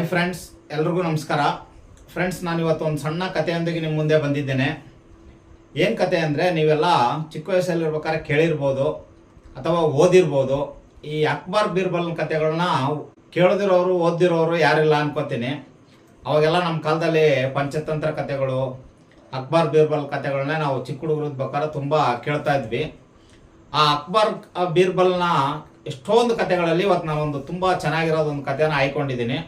Hi friends ಎಲ್ರಿಗೂ ನಮಸ್ಕಾರ. Friends ನಾನು ಇವತ್ತು ಒಂದು ಸಣ್ಣ ಕಥೆಯೊಂದಿಗೆ ನಿಮ್ಮ ಮುಂದೆ ಬಂದಿದ್ದೇನೆ. ಏನು ಕತೆ ಅಂದರೆ, ನೀವೆಲ್ಲ ಚಿಕ್ಕ ವಯಸ್ಸಲ್ಲಿರ್ಬೇಕಾದ್ರೆ ಕೇಳಿರ್ಬೋದು ಅಥವಾ ಓದಿರ್ಬೋದು. ಈ ಅಕ್ಬರ್ ಬೀರ್ಬಲ್ ಕತೆಗಳನ್ನ ಕೇಳಿದಿರೋರು ಓದಿರೋರು ಯಾರಿಲ್ಲ ಅನ್ಕೋತೀನಿ. ಅವಾಗೆಲ್ಲ ನಮ್ಮ ಕಾಲದಲ್ಲಿ ಪಂಚತಂತ್ರ ಕಥೆಗಳು, ಅಕ್ಬರ್ ಬೀರ್ಬಲ್ ಕಥೆಗಳನ್ನ ನಾವು ಚಿಕ್ಕ ಹುಡುಗರು ಬೇಕಾದ್ರೆ ತುಂಬ ಕೇಳ್ತಾ ಇದ್ವಿ. ಆ ಅಕ್ಬರ್ ಬೀರ್ಬಲ್ನ ಎಷ್ಟೊಂದು ಕಥೆಗಳಲ್ಲಿ ಇವತ್ತು ನಾನೊಂದು ತುಂಬ ಚೆನ್ನಾಗಿರೋದೊಂದು ಕಥೆನ ಆಯ್ಕೊಂಡಿದ್ದೀನಿ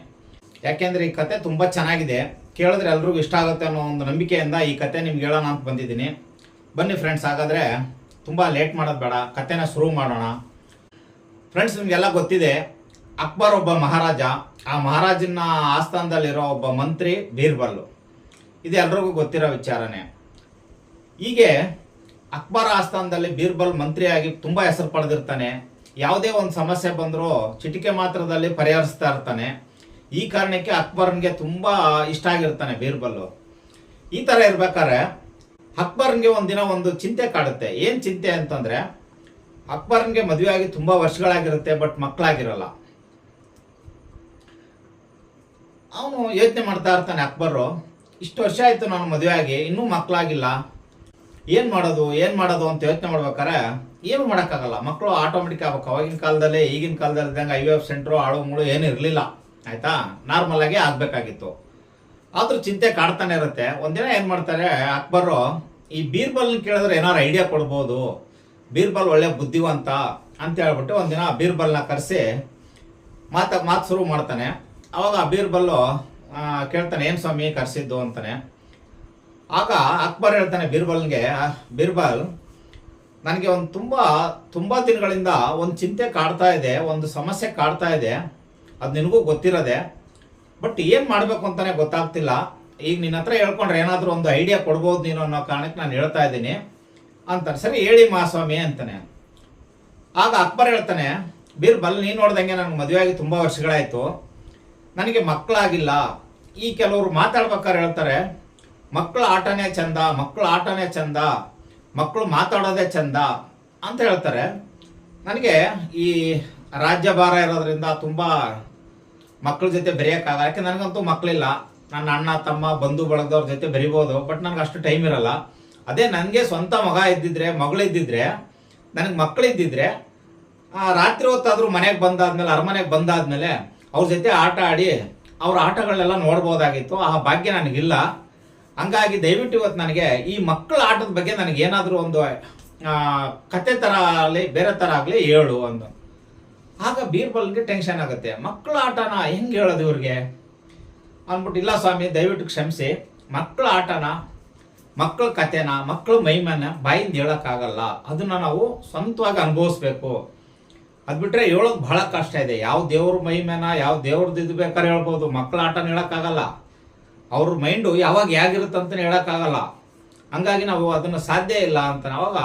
ಯಾಕೆಂದ್ರೆ ಈ ಕತೆ ತುಂಬ ಚೆನ್ನಾಗಿದೆ. ಕೇಳಿದ್ರೆ ಎಲ್ರಿಗೂ ಇಷ್ಟ ಆಗುತ್ತೆ ಅನ್ನೋ ಒಂದು ನಂಬಿಕೆಯಿಂದ ಈ ಕತೆ ನಿಮ್ಗೆ ಹೇಳೋಣ ಅಂತ ಬಂದಿದ್ದೀನಿ. ಬನ್ನಿ ಫ್ರೆಂಡ್ಸ್ ಹಾಗಾದರೆ ತುಂಬ ಲೇಟ್ ಮಾಡೋದು ಬೇಡ, ಕತೆನ ಶುರು ಮಾಡೋಣ. ಫ್ರೆಂಡ್ಸ್ ನಿಮಗೆಲ್ಲ ಗೊತ್ತಿದೆ, ಅಕ್ಬರ್ ಒಬ್ಬ ಮಹಾರಾಜ, ಆ ಮಹಾರಾಜನ ಆಸ್ಥಾನದಲ್ಲಿರೋ ಒಬ್ಬ ಮಂತ್ರಿ ಬೀರ್ಬಲ್. ಇದು ಎಲ್ರಿಗೂ ಗೊತ್ತಿರೋ ವಿಚಾರನೇ. ಹೀಗೆ ಅಕ್ಬರ್ ಆಸ್ಥಾನದಲ್ಲಿ ಬೀರ್ಬಲ್ ಮಂತ್ರಿಯಾಗಿ ತುಂಬ ಹೆಸರು ಪಡೆದಿರ್ತಾನೆ. ಯಾವುದೇ ಒಂದು ಸಮಸ್ಯೆ ಬಂದರೂ ಚಿಟಿಕೆ ಮಾತ್ರದಲ್ಲಿ ಪರಿಹರಿಸ್ತಾ ಇರ್ತಾನೆ. ಈ ಕಾರಣಕ್ಕೆ ಅಕ್ಬರ್ನ್ಗೆ ತುಂಬ ಇಷ್ಟ ಆಗಿರ್ತಾನೆ ಬೀರ್ಬಲ್ಲು. ಈ ಥರ ಇರ್ಬೇಕಾದ್ರೆ ಅಕ್ಬರ್ನ್ಗೆ ಒಂದಿನ ಒಂದು ಚಿಂತೆ ಕಾಡುತ್ತೆ. ಏನು ಚಿಂತೆ ಅಂತಂದರೆ ಅಕ್ಬರ್ನ್ಗೆ ಮದುವೆ ಆಗಿ ತುಂಬ ವರ್ಷಗಳಾಗಿರುತ್ತೆ, ಬಟ್ ಮಕ್ಕಳಾಗಿರಲ್ಲ. ಅವನು ಯೋಚನೆ ಮಾಡ್ತಾ ಇರ್ತಾನೆ, ಅಕ್ಬರು, ಇಷ್ಟು ವರ್ಷ ಆಯಿತು ನಾನು ಮದುವೆ ಆಗಿ ಇನ್ನೂ ಮಕ್ಕಳಾಗಿಲ್ಲ. ಏನು ಮಾಡೋದು ಏನು ಮಾಡೋದು ಅಂತ ಯೋಚನೆ ಮಾಡ್ಬೇಕಾರೆ ಏನು ಮಾಡೋಕ್ಕಾಗಲ್ಲ. ಮಕ್ಕಳು ಆಟೋಮೆಟಿಕ್ ಆಗ್ಬೇಕು ಅವಾಗಿನ ಕಾಲದಲ್ಲಿ, ಈಗಿನ ಕಾಲದಲ್ಲಿ ಇದ್ದಂಗೆ ಐ ವಿ ಎಫ್ ಸೆಂಟ್ರು ಆಳು ಮುಳು ಏನು ಇರಲಿಲ್ಲ. ಆಯಿತಾ? ನಾರ್ಮಲ್ ಆಗಿ ಆಗಬೇಕಾಗಿತ್ತು. ಆದ್ರೂ ಚಿಂತೆ ಕಾಡ್ತಾನೆ ಇರುತ್ತೆ. ಒಂದಿನ ಏನು ಮಾಡ್ತಾರೆ ಅಕ್ಬರು ಈ ಬೀರ್ಬಲ್ ಕೇಳಿದ್ರೆ ಏನಾರು ಐಡಿಯಾ ಕೊಡ್ಬೋದು. ಬೀರ್ಬಲ್ ಒಳ್ಳೆ ಬುದ್ಧಿವಂತ ಅಂತ ಹೇಳ್ಬಿಟ್ಟು ಒಂದಿನ ಬೀರ್ಬಲ್ನ ಕರೆಸಿ ಮಾತ ಮಾತು ಶುರು ಮಾಡ್ತಾನೆ. ಅವಾಗ ಆ, ಕೇಳ್ತಾನೆ ಏನು ಸ್ವಾಮಿ ಕರೆಸಿದ್ದು? ಅಂತಾನೆ. ಆಗ ಅಕ್ಬರ್ ಹೇಳ್ತಾನೆ ಬೀರ್ಬಲ್ಗೆ "ಆ, ಬೀರ್ಬಲ್ ನನಗೆ ಒಂದು ತುಂಬ ತುಂಬ ದಿನಗಳಿಂದ ಒಂದು ಚಿಂತೆ ಕಾಡ್ತಾ ಇದೆ ಒಂದು ಸಮಸ್ಯೆ ಕಾಡ್ತಾ ಇದೆ. ಅದು ನಿನಗೂ ಗೊತ್ತಿರೋದೆ ಬಟ್ ಏನು ಮಾಡಬೇಕು ಅಂತಾನೆ ಗೊತ್ತಾಗ್ತಿಲ್ಲ. ಈಗ ನಿನ್ನ ಹತ್ರ ಹೇಳ್ಕೊಂಡ್ರೆ ಏನಾದರೂ ಒಂದು ಐಡಿಯಾ ಕೊಡ್ಬೋದು ನೀನು ಅನ್ನೋ ಕಾರಣಕ್ಕೆ ನಾನು ಹೇಳ್ತಾ ಇದ್ದೀನಿ. ಅಂತಾನೆ, ಸರಿ, ಹೇಳಿ ಮಹಾಸ್ವಾಮಿ, ಅಂತಾನೆ. ಆಗ ಅಕ್ಬರ್ ಹೇಳ್ತಾನೆ ಬೀರ್ಬಲ್ ನೀನು ನೋಡ್ದಂಗೆ ನನಗೆ ಮದುವೆ ಆಗಿ ತುಂಬ ವರ್ಷಗಳಾಯಿತು. ನನಗೆ ಮಕ್ಕಳಾಗಿಲ್ಲ ಈ ಕೆಲವರು ಮಾತಾಡ್ಬೇಕಾದ್ರೆ ಹೇಳ್ತಾರೆ ಮಕ್ಕಳ ಆಟನೇ ಚಂದ ಮಕ್ಕಳ ಆಟನೇ ಚಂದ ಮಕ್ಕಳು ಮಾತಾಡೋದೇ ಚಂದ, ಅಂತ ಹೇಳ್ತಾರೆ. ನನಗೆ ಈ ರಾಜ್ಯಭಾರ ಇರೋದ್ರಿಂದ ತುಂಬ ಮಕ್ಕಳ ಜೊತೆ ಬೆರೆಯೋಕ್ಕಾಗಲ್ಲ. ಯಾಕೆ ನನಗಂತೂ ಮಕ್ಕಳಿಲ್ಲ ನನ್ನ ಅಣ್ಣ, ತಮ್ಮ, ಬಂಧು, ಬಳಗದವ್ರ ಜೊತೆ ಬರಿಬೋದು, ಬಟ್ ನನಗೆ ಅಷ್ಟು ಟೈಮ್ ಇರಲ್ಲ. ಅದೇ ನನಗೆ ಸ್ವಂತ ಮಗ ಇದ್ದಿದ್ರೆ ಮಗಳಿದ್ದಿದ್ರೆ ನನಗೆ ಮಕ್ಕಳಿದ್ದಿದ್ರೆ ರಾತ್ರಿ ಹೊತ್ತಾದರೂ ಮನೆಗೆ ಬಂದಾದ್ಮೇಲೆ, ಅರಮನೆಗೆ ಬಂದಾದ್ಮೇಲೆ ಅವ್ರ ಜೊತೆ ಆಟ ಆಡಿ ಅವ್ರ ಆಟಗಳನ್ನೆಲ್ಲ ನೋಡ್ಬೋದಾಗಿತ್ತು. ಆ ಭಾಗ್ಯ ನನಗಿಲ್ಲ. ಹಂಗಾಗಿ ದಯವಿಟ್ಟು ಇವತ್ತು ನನಗೆ ಈ ಮಕ್ಕಳ ಆಟದ ಬಗ್ಗೆ ನನಗೇನಾದರೂ ಒಂದು ಕತೆ ಥರ ಆಗಲಿ, ಬೇರೆ ಥರ ಆಗಲಿ ಹೇಳು ಅಂದು ಆಗ ಬೀರ್ಬಲ್ಗೆ ಟೆನ್ಷನ್ ಆಗುತ್ತೆ. ಮಕ್ಕಳ ಆಟನ ಹೆಂಗೆ ಹೇಳೋದು ಇವ್ರಿಗೆ? ಅಂದ್ಬಿಟ್ಟು, ಇಲ್ಲ ಸ್ವಾಮಿ, ದಯವಿಟ್ಟು ಕ್ಷಮಿಸಿ. ಮಕ್ಕಳ ಆಟನ, ಮಕ್ಕಳ ಕಥೆನ, ಮಕ್ಕಳ ಮೈಮನ ಬಾಯಿಂದ ಹೇಳೋಕ್ಕಾಗಲ್ಲ. ಅದನ್ನ ನಾವು ಸ್ವಂತವಾಗಿ ಅನುಭವಿಸ್ಬೇಕು. ಅದು ಬಿಟ್ಟರೆ ಹೇಳೋದು ಬಹಳ ಕಷ್ಟ ಇದೆ. ಯಾವ ದೇವ್ರ ಮೈಮೇನ, ಯಾವ ದೇವ್ರದ್ದು ಇದು ಬೇಕಾದ್ರೆ ಹೇಳ್ಬೋದು. ಮಕ್ಕಳ ಆಟನ ಹೇಳೋಕ್ಕಾಗಲ್ಲ. ಅವ್ರ ಮೈಂಡು ಯಾವಾಗ ಹೇಗಿರುತ್ತೆ ಅಂತ ಹೇಳೋಕ್ಕಾಗಲ್ಲ. ಹಂಗಾಗಿ ನಾವು ಅದನ್ನು ಸಾಧ್ಯ ಇಲ್ಲ ಅಂತ ಅವಾಗ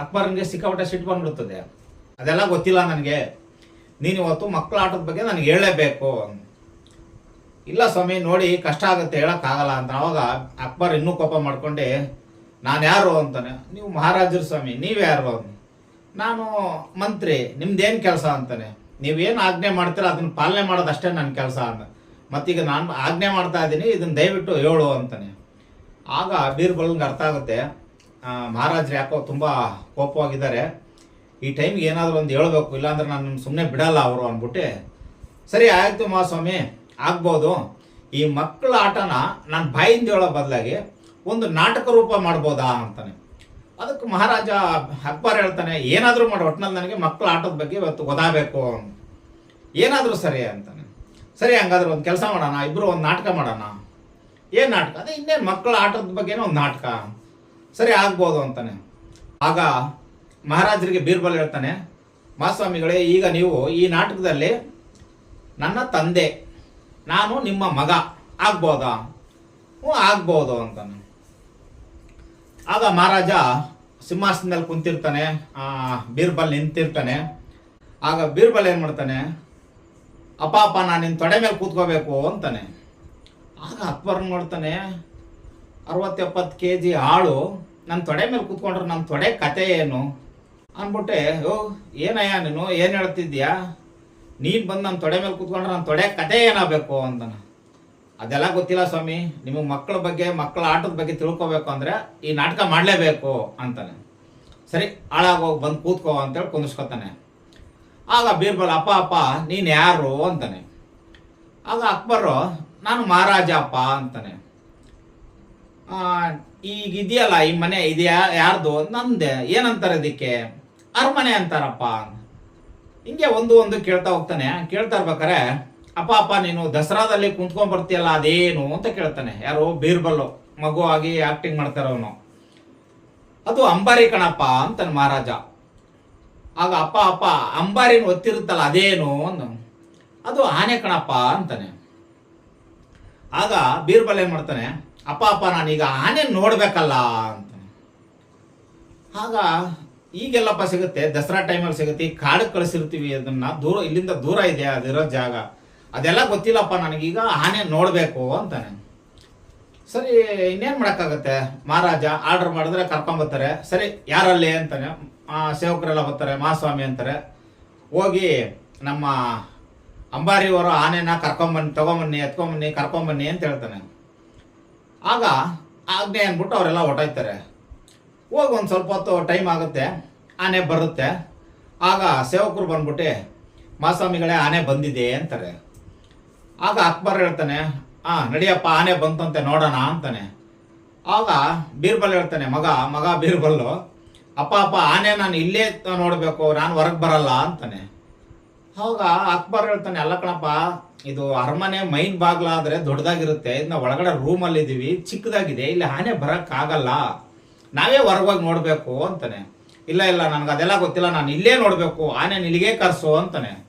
ಅಕ್ಬರ್ನಿಗೆ ಸಿಕ್ಕಾಪಟ್ಟೆ ಸಿಟ್ಟು ಬಂದ್ಬಿಡ್ತದೆ. ಅದೆಲ್ಲ ಗೊತ್ತಿಲ್ಲ ನನಗೆ. ನೀನು ಇವತ್ತು ಮಕ್ಕಳ ಆಟದ ಬಗ್ಗೆ ನನಗೆ ಹೇಳಲೇಬೇಕು. ಇಲ್ಲ ಸ್ವಾಮಿ, ನೋಡಿ ಕಷ್ಟ ಆಗುತ್ತೆ, ಹೇಳೋಕ್ಕಾಗಲ್ಲ ಅಂತ. ಅವಾಗ ಅಕ್ಬರ್ ಇನ್ನೂ ಕೋಪ ಮಾಡ್ಕೊಂಡೆ, ನಾನು ಯಾರು? ಅಂತಾನೆ. ನೀವು ಮಹಾರಾಜರು ಸ್ವಾಮಿ, ನೀವು ಯಾರು? ನಾನು ಮಂತ್ರಿ, ನಿಮ್ದೇನು ಕೆಲಸ? ಅಂತಾನೆ. ನೀವೇನು ಆಜ್ಞೆ ಮಾಡ್ತೀರ? ಅದನ್ನ ಪಾಲನೆ ಮಾಡೋದು ಅಷ್ಟೇ ನನ್ನ ಕೆಲಸ ಅಂತ. ಮತ್ತೀಗ ನಾನು ಆಜ್ಞೆ ಮಾಡ್ತಾ ಇದ್ದೀನಿ ಇದನ್ನ ದಯವಿಟ್ಟು ಹೇಳು ಅಂತಾನೆ. ಆಗ ಬೀರ್ಬಲ್ಗೆ ಅರ್ಥ ಆಗುತ್ತೆ ಮಹಾರಾಜರು ಯಾಕೋ ತುಂಬ ಕೋಪವಾಗಿದ್ದಾರೆ. ಈ ಟೈಮ್ಗೆ ಏನಾದರೂ ಒಂದು ಹೇಳ್ಬೇಕು, ಇಲ್ಲಾಂದ್ರೆ ನಾನು ಸುಮ್ಮನೆ ಬಿಡಲ್ಲ ಅವರು ಅಂದ್ಬಿಟ್ಟು, ಸರಿ, ಆಯಿತು ಮಹಾಸ್ವಾಮಿ ಆಗ್ಬೋದು. ಈ ಮಕ್ಕಳ ಆಟನ ನಾನು ಬಾಯಿಂದ ಹೇಳೋ ಬದಲಾಗಿ ಒಂದು ನಾಟಕ ರೂಪ ಮಾಡ್ಬೋದಾ? ಅಂತಾನೆ. ಅದಕ್ಕೆ ಮಹಾರಾಜ ಅಕ್ಬರ್ ಹೇಳ್ತಾನೆ, ಏನಾದರೂ ಮಾಡಿ ಒಟ್ಟಿನಲ್ಲಿ ನನಗೆ ಮಕ್ಕಳ ಆಟದ ಬಗ್ಗೆ ಇವತ್ತು ಗೊತ್ತಾಗಬೇಕು. ಏನಾದರೂ ಸರಿ, ಅಂತಾನೆ. ಸರಿ, ಹಂಗಾದ್ರೆ ಒಂದು ಕೆಲಸ ಮಾಡೋಣ ಇಬ್ಬರು ಒಂದು ನಾಟಕ ಮಾಡೋಣ. ಏನು ನಾಟಕ? ಅದೇ ಇನ್ನೇನು ಮಕ್ಕಳ ಆಟದ ಬಗ್ಗೆನೇ ಒಂದು ನಾಟಕ. ಸರಿ, ಆಗ್ಬೋದು, ಅಂತಾನೆ. ಆಗ ಮಹಾರಾಜರಿಗೆ ಬೀರ್ಬಲ್ ಹೇಳ್ತಾನೆ, ಮಹಾಸ್ವಾಮಿಗಳೇ, ಈಗ ನೀವು ಈ ನಾಟಕದಲ್ಲಿ ನನ್ನ ತಂದೆ, ನಾನು ನಿಮ್ಮ ಮಗ, ಆಗ್ಬೋದಾ? ಹ್ಞೂ, ಆಗ್ಬೋದು, ಅಂತಾನೆ. ಆಗ ಮಹಾರಾಜ ಸಿಂಹಾಸನದಲ್ಲಿ ಕುಂತಿರ್ತಾನೆ ಬೀರ್ಬಲ್ ನಿಂತಿರ್ತಾನೆ. ಆಗ ಬೀರ್ಬಲ್ ಏನು ಮಾಡ್ತಾನೆ, ಅಪ್ಪ ಅಪ್ಪ, ನಾನು ನಿನ್ನ ತೊಡೆ ಮೇಲೆ ಕೂತ್ಕೋಬೇಕು, ಅಂತಾನೆ. ಆಗ ಅಕ್ಬರ್ ನೋಡ್ತಾನೆ, ಅರವತ್ತೆಪ್ಪತ್ತು ಕೆ ಜಿ ಆಳು ನನ್ನ ತೊಡೆ ಮೇಲೆ ಕೂತ್ಕೊಂಡ್ರೆ ನನ್ನ ತೊಡೆ ಕತೆ ಏನು? ಅಂದ್ಬಿಟ್ಟೆ, ಓ, ಏನಯ್ಯ ನೀನು? ಏನು ಹೇಳ್ತಿದ್ಯಾ ನೀನು ಬಂದು ನನ್ನ ತೊಡೆ ಮೇಲೆ ಕೂತ್ಕೊಂಡ್ರೆ ನನ್ನ ತೊಡೆ ಕತೆ ಏನಾಗಬೇಕು ಅಂತಾನೆ ಅದೆಲ್ಲ ಗೊತ್ತಿಲ್ಲ ಸ್ವಾಮಿ. ನಿಮಗೆ ಮಕ್ಕಳ ಬಗ್ಗೆ ಮಕ್ಕಳ ಆಟದ ಬಗ್ಗೆ ತಿಳ್ಕೊಬೇಕು ಅಂದ್ರೆ ಈ ನಾಟಕ ಮಾಡಲೇಬೇಕು ಅಂತಾನೆ. ಸರಿ, ಹಾಳಾಗೋಗಿ ಬಂದು ಕೂತ್ಕೋ ಅಂತೇಳಿ ಕುಂದಿಸ್ಕೊತಾನೆ ಆಗ ಬೀರ್ಬಲ್, ಅಪ್ಪ ಅಪ್ಪ, ನೀನು ಯಾರು? ಅಂತಾನೆ. ಆಗ ಅಕ್ಬರು, ನಾನು ಮಹಾರಾಜ, ಅಪ್ಪ, ಅಂತಾನೆ. ಈಗ ಇದೆಯಲ್ಲ ಈ ಮನೆ ಇದೆಯಾ? ಯಾರ್ದು? ನಂದೆ. ಏನಂತಾರೆ ಇದಕ್ಕೆ? ಅರಮನೆ ಅಂತಾರಪ್ಪ ಹಿಂಗೆ ಒಂದು ಒಂದು ಕೇಳ್ತಾ ಹೋಗ್ತಾನೆ. ಕೇಳ್ತಾ ಇರ್ಬೇಕಾರೆ ಅಪ್ಪ ಅಪ್ಪ, ನೀನು ದಸರಾದಲ್ಲಿ ಕುಂತ್ಕೊಂಡ್ ಬರ್ತೀಯಲ್ಲ, ಅದೇನು ಅಂತ ಕೇಳ್ತಾನೆ. ಯಾರು ಬೀರ್ಬಲ್ಲು, ಮಗು ಆಗಿ ಆಕ್ಟಿಂಗ್ ಮಾಡ್ತಾರವನು. ಅದು ಅಂಬಾರಿ ಕಣಪ್ಪ ಅಂತಾನೆ ಮಹಾರಾಜ. ಆಗ ಅಪ್ಪ ಅಪ್ಪ, ಅಂಬಾರಿನ ಒತ್ತಿರುತ್ತಲ್ಲ, ಅದೇನು ಅಂದ. ಆನೆ ಕಣಪ್ಪ ಅಂತಾನೆ. ಆಗ ಬೀರ್ಬಲ್ ಏನ್ ಮಾಡ್ತಾನೆ, ಅಪ್ಪ ಅಪ್ಪ, ನಾನೀಗ ಆನೆ ನೋಡ್ಬೇಕಲ್ಲ ಅಂತಾನೆ. ಆಗ ಈಗೆಲ್ಲಪ್ಪ ಸಿಗುತ್ತೆ, ದಸರಾ ಟೈಮಲ್ಲಿ ಸಿಗುತ್ತೆ, ಈ ಕಾಡಕ್ಕೆ ಕಳಿಸಿರ್ತೀವಿ ಅದನ್ನ ದೂರ, ಇಲ್ಲಿಂದ ದೂರ ಇದೆ ಅದಿರೋ ಜಾಗ. ಅದೆಲ್ಲ ಗೊತ್ತಿಲ್ಲಪ್ಪ ನನಗೀಗ ಆನೆ ನೋಡಬೇಕು ಅಂತಾನೆ. ಸರಿ, ಇನ್ನೇನು ಮಾಡೋಕ್ಕಾಗತ್ತೆ? ಮಹಾರಾಜ ಆರ್ಡರ್ ಮಾಡಿದ್ರೆ ಕರ್ಕೊಂಬರ್ತಾರೆ ಸರಿ, ಯಾರಲ್ಲಿ ಅಂತಾನೆ ಸೇವಕರೆಲ್ಲ ಬರ್ತಾರೆ, ಮಹಾಸ್ವಾಮಿ ಅಂತಾರೆ. ಹೋಗಿ ನಮ್ಮ ಅಂಬಾರಿಯವರು ಆನೆನ ಕರ್ಕೊಂಬನ್ನಿ ತಗೊಂಬನ್ನಿ ಎತ್ಕೊಂಬನ್ನಿ ಕರ್ಕೊಂಬನ್ನಿ ಅಂತ ಹೇಳ್ತಾನೆ. ಆಗ ಆಜ್ಞೆ ಅಂದ್ಬಿಟ್ಟು ಅವರೆಲ್ಲ ಹೊಟ್ಟೋಯ್ತಾರೆ ಹೋಗಿ ಒಂದು ಸ್ವಲ್ಪ ಹೊತ್ತು ಟೈಮ್ ಆಗುತ್ತೆ, ಆನೆ ಬರುತ್ತೆ. ಆಗ ಸೇವಕರು ಬಂದ್ಬಿಟ್ಟು ಮಾಸ್ವಾಮಿಗಳೇ ಆನೆ ಬಂದಿದೆ ಅಂತಾರೆ. ಆಗ ಅಕ್ಬರ್ ಹೇಳ್ತಾನೆ, ಆ, ನಡಿಯಪ್ಪ, ಆನೆ ಬಂತಂತೆ ನೋಡೋಣ ಅಂತಾನೆ. ಆಗ ಬೀರ್ಬಲ್ ಹೇಳ್ತಾನೆ, ಮಗ ಮಗ ಬೀರ್ಬಲ್ಲು, ಅಪ್ಪ ಅಪ್ಪ, ಆನೆ ನಾನು ಇಲ್ಲೇ ನೋಡಬೇಕು, ನಾನು ಹೊರಗೆ ಬರಲ್ಲ ಅಂತಾನೆ. ಅವಾಗ ಅಕ್ಬರ್ ಹೇಳ್ತಾನೆ, ಅಲ್ಲ ಕಣಪ್ಪ, ಇದು ಅರಮನೆ ಮೈನ್ ಬಾಗ್ಲಾದ್ರೆ ದೊಡ್ಡದಾಗಿರುತ್ತೆ ಇದನ್ನ ಒಳಗಡೆ ರೂಮಲ್ಲಿದ್ದೀವಿ ಚಿಕ್ಕದಾಗಿದೆ, ಇಲ್ಲಿ ಆನೆ ಬರಕ್ಕಾಗಲ್ಲ. ನಾವೇ ಹೊರಗೋಗಿ ನೋಡಬೇಕು ಅಂತಾನೆ. ಇಲ್ಲ ಇಲ್ಲ, ನನಗೆ ಅದೆಲ್ಲ ಗೊತ್ತಿಲ್ಲ, ನಾನು ಇಲ್ಲೇ ನೋಡಬೇಕು, ಆನೆ ಇಲ್ಲಿಗೆ ಕರ್ಸು ಅಂತಾನೆ.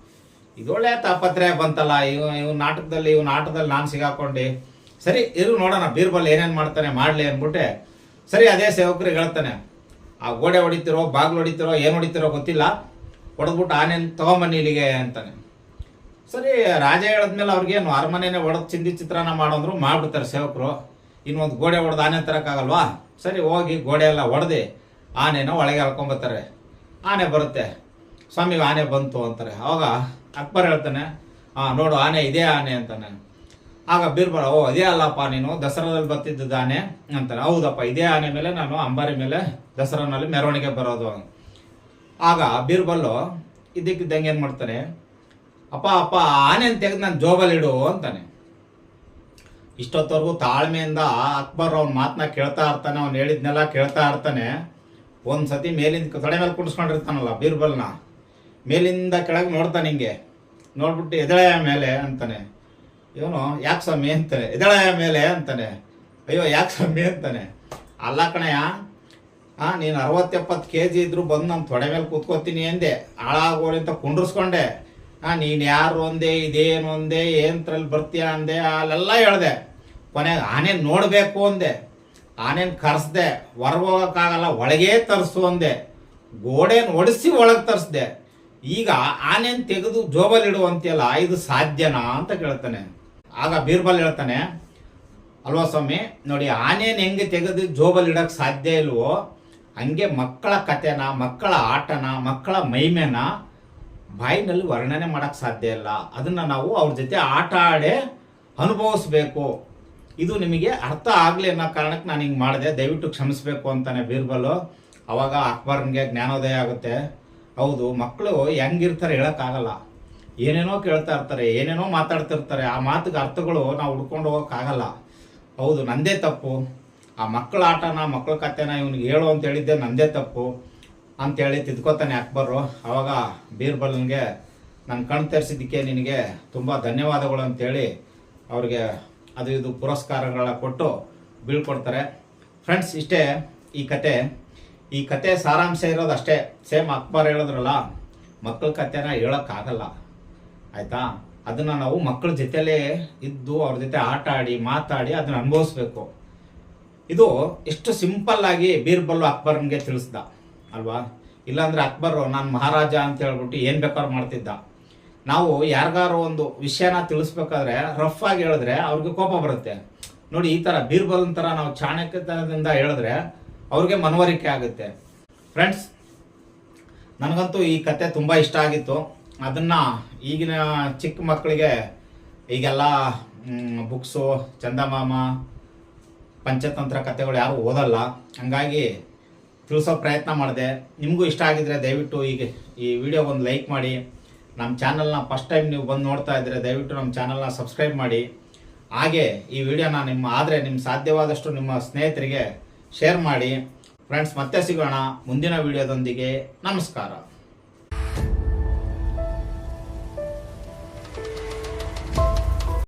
ಇದೊಳ್ಳೆ ತಾಪತ್ರೆ ಬಂತಲ್ಲ, ಇವ್ ಇವ್ ನಾಟಕದಲ್ಲಿ ಇವ್ ನಾಟಕದಲ್ಲಿ ನಾನು ಸಿಗಾಕೊಂಡು. ಸರಿ, ಇರು ನೋಡೋಣ, ಬೀರ್ಬಲ್ ಏನೇನು ಮಾಡ್ತಾನೆ, ಮಾಡಲಿ ಅಂದ್ಬಿಟ್ಟೆ. ಸರಿ, ಅದೇ ಸೇವಕರಿಗೆ ಹೇಳ್ತಾನೆ. ಆ ಗೋಡೆ ಹೊಡಿತಿರೋ, ಬಾಗ್ಲು ಹೊಡಿತಿರೋ, ಏನು ಹೊಡಿತಿರೋ ಗೊತ್ತಿಲ್ಲ. ಹೊಡೆದ್ಬಿಟ್ಟು ಆನೆ ತಗೊಂಬನ್ನಿ ಇಲ್ಲಿಗೆ ಅಂತಾನೆ. ಸರಿ, ರಾಜ ಹೇಳಿದ್ಮೇಲೆ ಅವ್ರಿಗೇನು, ಅರಮನೆನೇ ಹೊಡೆದು ಚಿಂದಿ ಚಿತ್ರಾನ್ನ ಮಾಡೋಂದ್ರು ಮಾಡ್ಬಿಡ್ತಾರೆ ಸೇವಕರು. ಇನ್ನೊಂದು ಗೋಡೆ ಹೊಡೆದು ಆನೆ ತರೋಕ್ಕಾಗಲ್ವಾ? ಸರಿ ಹೋಗಿ ಗೋಡೆ ಎಲ್ಲ ಹೊಡೆದು ಆನೆನ ಒಳಗೆ ಹಾಕ್ಕೊಂಬರ್ತಾರೆ ಆನೆ ಬರುತ್ತೆ. ಸ್ವಾಮಿ ಆನೆ ಬಂತು ಅಂತಾರೆ. ಆವಾಗ ಅಕ್ಬರ್ ಹೇಳ್ತಾನೆ ಹಾಂ ನೋಡು, ಆನೆ ಇದೇ ಆನೆ ಅಂತಾನೆ. ಆಗ ಬೀರ್ಬಲ ಓ, ಇದೇ ಅಲ್ಲಪ್ಪ ನೀನು, ದಸರಾದಲ್ಲಿ ಬರ್ತಿದ್ದದ್ದು ಆನೆ ಅಂತಾರೆ. ಹೌದಪ್ಪ, ಇದೇ ಆನೆ ಮೇಲೆ ನಾನು ಅಂಬಾರಿ ಮೇಲೆ ದಸರಾನಲ್ಲಿ ಮೆರವಣಿಗೆ ಬರೋದು ಆಗ ಬೀರ್ಬಲ್ಲು ಇದಕ್ಕಿದ್ದಂಗೆ ಏನು ಮಾಡ್ತಾನೆ, ಅಪ್ಪ ಅಪ್ಪ ಆನೆ ತೆಗೆದು ನಾನು ಜೋಬಲ್ಲಿ ಇಡು ಅಂತಾನೆ. ಇಷ್ಟೊತ್ತವರೆಗೂ ತಾಳ್ಮೆಯಿಂದ ಅಕ್ಬರ್ ಅವ್ನ ಮಾತನ್ನ ಕೇಳ್ತಾ ಇರ್ತಾನೆ, ಅವ್ನು ಹೇಳಿದ್ನೆಲ್ಲ ಕೇಳ್ತಾ ಇರ್ತಾನೆ. ಒಂದು ಸತಿ ಮೇಲಿಂದ ತಡೆ ಮೇಲೆ ಕುಡಿಸ್ಕೊಂಡಿರ್ತಾನಲ್ಲ ಬೀರ್ಬಲ್ನ. ಮೇಲಿಂದ ಕೆಳಗೆ ನೋಡ್ತಾನೆ ಹಿಂಗೆ. ನೋಡ್ಬಿಟ್ಟು ಎದಳೆಯ ಮೇಲೆ ಅಂತಾನೆ. ಇವನು, ಯಾಕೆ ಸ್ವಾಮಿ ಅಂತಾನೆ. ಎದಳೆಯ ಮೇಲೆ ಅಂತಾನೆ. ಅಯ್ಯೋ, ಯಾಕೆ ಸ್ವಾಮಿ ಅಂತಾನೆ. ಅಲ್ಲ ಕಣಯ್ಯ ಹಾಂ ನೀನು ಅರವತ್ತೆಪ್ಪತ್ತು ಕೆ ಜಿ ಇದ್ದರೂ ಬಂದು ನಾನು ತೊಡೆ ಮೇಲೆ ಕೂತ್ಕೋತೀನಿ ಎಂದೆ ಹಾಳಾಗೋಳಿ ಅಂತ ಕುಂಡ್ರಿಸ್ಕೊಂಡೆ. ಹಾಂ ನೀನು ಯಾರು ಒಂದೇ, ಇದೇನು ಒಂದೇ ಏನ್ತ್ರಲ್ಲಿ ಬರ್ತೀಯ ಅಂದೆ, ಅಲ್ಲೆಲ್ಲ ಹೇಳ್ದೆ. ಕೊನೆಗೆ ಆನೆ ನೋಡಬೇಕು ಅಂದೆ. ಆನೆನ ಕರೆಸ್ದೆ. ಹೊರಗೆ ಹೋಗೋಕ್ಕಾಗಲ್ಲ ಒಳಗೇ ತರಿಸು ಅಂದೆ. ಗೋಡೆನ ಒಡಿಸಿ ಒಳಗೆ ತರಿಸ್ದೆ. ಈಗ ಆನೆನ ತೆಗೆದು ಜೋಬಲ್ಲಿ ಇಡು ಅಂತೀಯಲ್ಲ ಇದು ಸಾಧ್ಯನಾ ಅಂತ ಕೇಳ್ತಾನೆ. ಆಗ ಬೀರ್ಬಲ್ ಹೇಳ್ತಾನೆ, ಅಲ್ವಾ ಸ್ವಾಮಿ, ನೋಡಿ ಆನೆನ ಹೆಂಗೆ ತೆಗೆದು ಜೋಬಲ್ಲಿಡೋಕ್ಕೆ ಸಾಧ್ಯ ಇಲ್ವೋ, ಹಂಗೆ ಮಕ್ಕಳ ಕತೆನ ಮಕ್ಕಳ ಆಟನ, ಮಕ್ಕಳ ಮೈಮೆನ, ಬಾಯಿನಲ್ಲಿ ವರ್ಣನೆ ಮಾಡೋಕ್ಕೆ ಸಾಧ್ಯ ಇಲ್ಲ. ಅದನ್ನು ನಾವು ಅವ್ರ ಜೊತೆ ಆಟ ಆಡೇ ಅನುಭವಿಸ್ಬೇಕು. ಇದು ನಿಮಗೆ ಅರ್ಥ ಆಗಲಿ ಅನ್ನೋ ಕಾರಣಕ್ಕೆ ನಾನು ಹಿಂಗೆ ಮಾಡಿದೆ. ದಯವಿಟ್ಟು ಕ್ಷಮಿಸಬೇಕು ಅಂತಾನೆ ಬೀರ್ಬಲು. ಅವಾಗ ಅಕ್ಬರ್ನಿಗೆ ಜ್ಞಾನೋದಯ ಆಗುತ್ತೆ. ಹೌದು ಮಕ್ಕಳು ಹೆಂಗಿರ್ತಾರೆ ಹೇಳೋಕ್ಕಾಗಲ್ಲ. ಏನೇನೋ ಕೇಳ್ತಾ ಇರ್ತಾರೆ, ಏನೇನೋ ಮಾತಾಡ್ತಿರ್ತಾರೆ, ಆ ಮಾತಿಗೆ ಅರ್ಥಗಳು ನಾವು ಹುಡ್ಕೊಂಡು ಹೋಗೋಕ್ಕಾಗಲ್ಲ. ಹೌದು, ನಂದೇ ತಪ್ಪು. ಆ ಮಕ್ಕಳ ಆಟನ, ಮಕ್ಕಳ ಕತೆನ ಇವ್ನಿಗೆ ಹೇಳು ಅಂತ ಹೇಳಿದ್ದೆ, ನಂದೇ ತಪ್ಪು ಅಂತೇಳಿ ತಿದ್ಕೋತಾನೆ ಅಕ್ಬರು. ಅವಾಗ ಬೀರ್ಬಲ್ಗೆ ನನ್ನ ಕಣ್ ತೆರೆಸಿದ್ದಕ್ಕೆ ನಿನಗೆ ತುಂಬ ಧನ್ಯವಾದಗಳು ಅಂತೇಳಿ ಅವ್ರಿಗೆ ಅದು ಇದು ಪುರಸ್ಕಾರಗಳ ಕೊಟ್ಟು ಬೀಳ್ಕೊಡ್ತಾರೆ ಫ್ರೆಂಡ್ಸ್ ಇಷ್ಟೇ ಈ ಕತೆ. ಈ ಕತೆ ಸಾರಾಂಶ ಇರೋದು ಅಷ್ಟೇ. ಸೇಮ್ ಅಕ್ಬರ್ ಹೇಳಿದ್ರಲ್ಲ, ಮಕ್ಕಳ ಕತೆನ ಹೇಳೋಕ್ಕಾಗಲ್ಲ. ಆಯಿತಾ? ಅದನ್ನು ನಾವು ಮಕ್ಕಳ ಜೊತೆಲೇ ಇದ್ದು ಅವ್ರ ಜೊತೆ ಆಟ ಆಡಿ ಮಾತಾಡಿ ಅದನ್ನ ಅನುಭವಿಸ್ಬೇಕು. ಇದು ಎಷ್ಟು ಸಿಂಪಲ್ ಆಗಿ ಬೀರ್ಬಲ್ಲು ಅಕ್ಬರ್ನಿಗೆ ತಿಳಿಸ್ದ, ಅಲ್ವಾ? ಇಲ್ಲಾಂದರೆ ಅಕ್ಬರ್, ನಾನು ಮಹಾರಾಜ ಅಂತ ಹೇಳ್ಬಿಟ್ಟು ಏನು ಬೇಕಾದ್ರೂ ಮಾಡ್ತಿದ್ದ. ನಾವು ಯಾರಿಗಾರು ಒಂದು ವಿಷಯನ ತಿಳಿಸ್ಬೇಕಾದ್ರೆ ರಫ್ ಆಗಿ ಹೇಳಿದ್ರೆ ಅವ್ರಿಗೆ ಕೋಪ ಬರುತ್ತೆ. ನೋಡಿ, ಈ ಥರ ಬೀರ್ಬಲ್ ಥರ ನಾವು ಚಾಣಕ್ಯತನದಿಂದ ಹೇಳಿದ್ರೆ ಅವ್ರಿಗೆ ಮನವರಿಕೆ ಆಗುತ್ತೆ. ಫ್ರೆಂಡ್ಸ್ ನನಗಂತೂ ಈ ಕತೆ ತುಂಬ ಇಷ್ಟ ಆಗಿತ್ತು. ಅದನ್ನು ಈಗಿನ ಚಿಕ್ಕ ಮಕ್ಕಳಿಗೆ ಈಗೆಲ್ಲ ಬುಕ್ಸು, ಚಂದಮಾಮ, ಪಂಚತಂತ್ರ ಕಥೆಗಳು ಯಾರು ಓದಲ್ಲ. ಹಂಗಾಗಿ ತಿಳಿಸೋ ಪ್ರಯತ್ನ ಮಾಡಿದೆ. ನಿಮಗೂ ಇಷ್ಟ ಆಗಿದ್ರೆ ದಯವಿಟ್ಟು ಈಗ ಈ ವಿಡಿಯೋಗೊಂದು ಲೈಕ್ ಮಾಡಿ. ನಮ್ಮ ಚಾನಲ್ನ ಫಸ್ಟ್ ಟೈಮ್ ನೀವು ಬಂದು ನೋಡ್ತಾ ಇದ್ದರೆ ದಯವಿಟ್ಟು ನಮ್ಮ ಚಾನಲ್ನ ಸಬ್ಸ್ಕ್ರೈಬ್ ಮಾಡಿ. ಹಾಗೆ ಈ ವಿಡಿಯೋನ ನಿಮ್ಮ ಆದರೆ ನಿಮ್ಮ ಸಾಧ್ಯವಾದಷ್ಟು ನಿಮ್ಮ ಸ್ನೇಹಿತರಿಗೆ ಶೇರ್ ಮಾಡಿ. ಫ್ರೆಂಡ್ಸ್ ಮತ್ತೆ ಸಿಗೋಣ ಮುಂದಿನ ವಿಡಿಯೋದೊಂದಿಗೆ ನಮಸ್ಕಾರ.